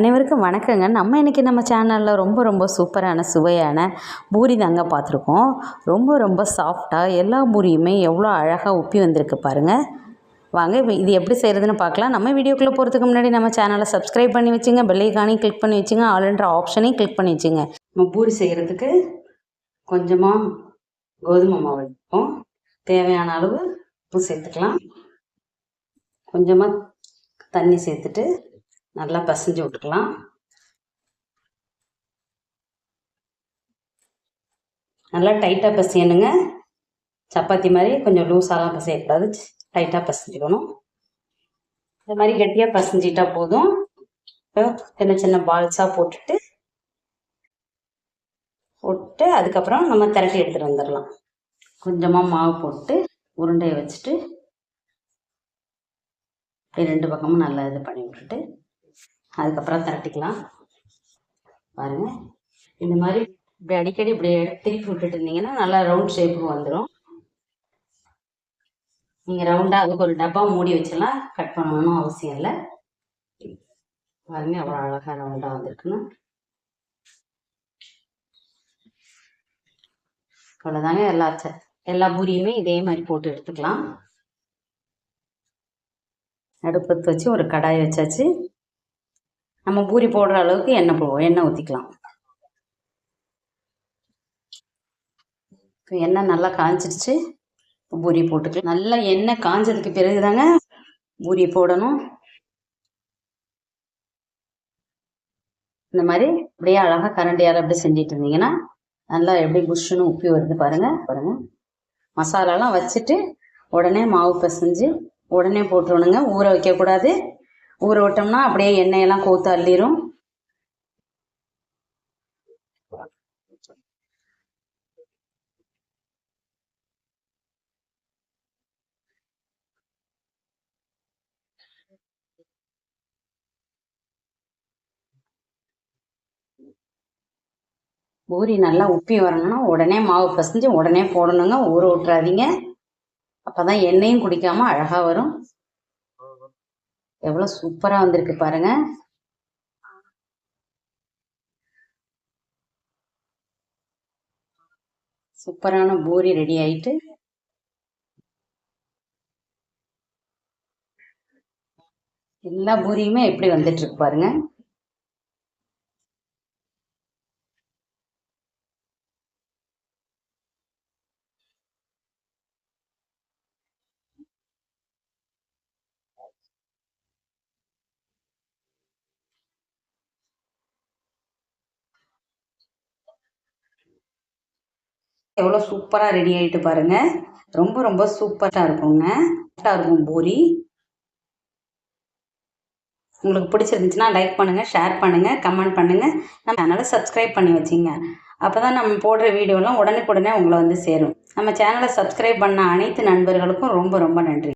அனைவருக்கும் வணக்கங்க. நம்ம இன்றைக்கி நம்ம சேனலில் ரொம்ப ரொம்ப சூப்பரான சுவையான பூரி தாங்க பார்த்துருக்கோம். ரொம்ப ரொம்ப சாஃப்டாக எல்லா பூரியுமே எவ்வளோ அழகாக உப்பி வந்திருக்கு பாருங்கள் வாங்க இது எப்படி செய்கிறதுன்னு பார்க்கலாம். நம்ம வீடியோக்குள்ளே போகிறதுக்கு முன்னாடி நம்ம சேனலை சப்ஸ்கிரைப் பண்ணி வச்சுங்க பெல்லைக்கானையும் கிளிக் பண்ணி வச்சுங்க ஆல்ன்ற ஆப்ஷனையும் கிளிக் பண்ணி வச்சுங்க. நம்ம பூரி செய்கிறதுக்கு கொஞ்சமாக கோதுமை மாவு எடுப்போம். தேவையான அளவு உப்பு சேர்த்துக்கலாம். கொஞ்சமாக தண்ணி சேர்த்துட்டு நல்லா பசைஞ்சு விட்டுக்கலாம். நல்லா டைட்டாக பசையணுங்க. சப்பாத்தி மாதிரி கொஞ்சம் லூஸாலாம் பசையக்கூடாது. டைட்டாக பசைஞ்சுக்கணும். இந்த மாதிரி கெட்டியாக பசைஞ்சிட்டா போதும். இப்போ சின்ன சின்ன பால்ஸாக போட்டுட்டு போட்டு அதுக்கப்புறம் நம்ம திரட்டி எடுத்துகிட்டு வந்துடலாம். கொஞ்சமாக மாவு போட்டு உருண்டையை வச்சுட்டு இப்படி ரெண்டு பக்கமும் நல்லா இது பண்ணி விட்டுட்டு அதுக்கப்புறம் திரட்டிக்கலாம். பாருங்க. இந்த மாதிரி இப்படி அடிக்கடி இப்படி திருப்பி விட்டுட்டு இருந்தீங்கன்னா நல்லா ரவுண்ட் ஷேப்புக்கு வந்துடும் நீங்கள் ரவுண்டாக அதுக்கு ஒரு டப்பா மூடி வச்செல்லாம் கட் பண்ணணும் அவசியம் இல்லை. பாருங்க அவ்வளோ அழகாக ரவுண்டாக வந்திருக்குன்னு. அவ்வளோதாங்க எல்லா ச- எல்லா பூரியுமே இதே மாதிரி போட்டு எடுத்துக்கலாம். அடுப்பத்து வச்சு ஒரு கடாய் வச்சாச்சு. நம்ம பூரி போடுற அளவுக்கு எண்ணெய் போ எண்ணெய் ஊற்றிக்கலாம் இப்போ எண்ணெய் நல்லா காய்ச்சிடுச்சு இப்போ பூரி போட்டுக்கலாம். நல்லா எண்ணெய் காஞ்சதுக்கு பிறகு தாங்க பூரி போடணும். இந்த மாதிரி அப்படியே அழகாக கரண்டியால் அப்படி செஞ்சிட்டு இருந்தீங்கன்னா நல்லா எப்படி புஷ்ஷுன்னு உப்பி வருது பாருங்க பாருங்க. மசாலாலாம் வச்சுட்டு உடனே மாவு பிசைஞ்சு உடனே போட்டுருணுங்க ஊற வைக்கக்கூடாது. ஊற விட்டோம்னா அப்படியே எண்ணெயெல்லாம் கோத்து அள்ளிரும். பூரி நல்லா உப்பி வரணும்னா உடனே மாவு பசைஞ்சு உடனே போடணுங்க. ஊற விட்டுறாதீங்க. அப்பதான் எண்ணெயும் குடிக்காம அழகா வரும். எவ்வளவு சூப்பரா வந்திருக்கு பாருங்க. சூப்பரான பூரி ரெடி ஆயிட்டு. எல்லா பூரியுமே எப்படி வந்துட்டு இருக்கு பாருங்க. எவ்வளோ சூப்பராக ரெடி ஆகிட்டு பாருங்கள் ரொம்ப ரொம்ப சூப்பராக இருக்குங்க. சூப்பராக இருக்கும் பூரி. உங்களுக்கு பிடிச்சிருந்துச்சுன்னா லைக் பண்ணுங்கள் ஷேர் பண்ணுங்கள் கமெண்ட் பண்ணுங்கள் நம்ம சேனலை சப்ஸ்கிரைப் பண்ணி வச்சிங்க. அப்போ தான் நம்ம போடுற வீடியோலாம் உடனுக்குடனே உங்களை வந்து சேரும். நம்ம சேனலை சப்ஸ்கிரைப் பண்ண அனைத்து நண்பர்களுக்கும் ரொம்ப ரொம்ப நன்றி.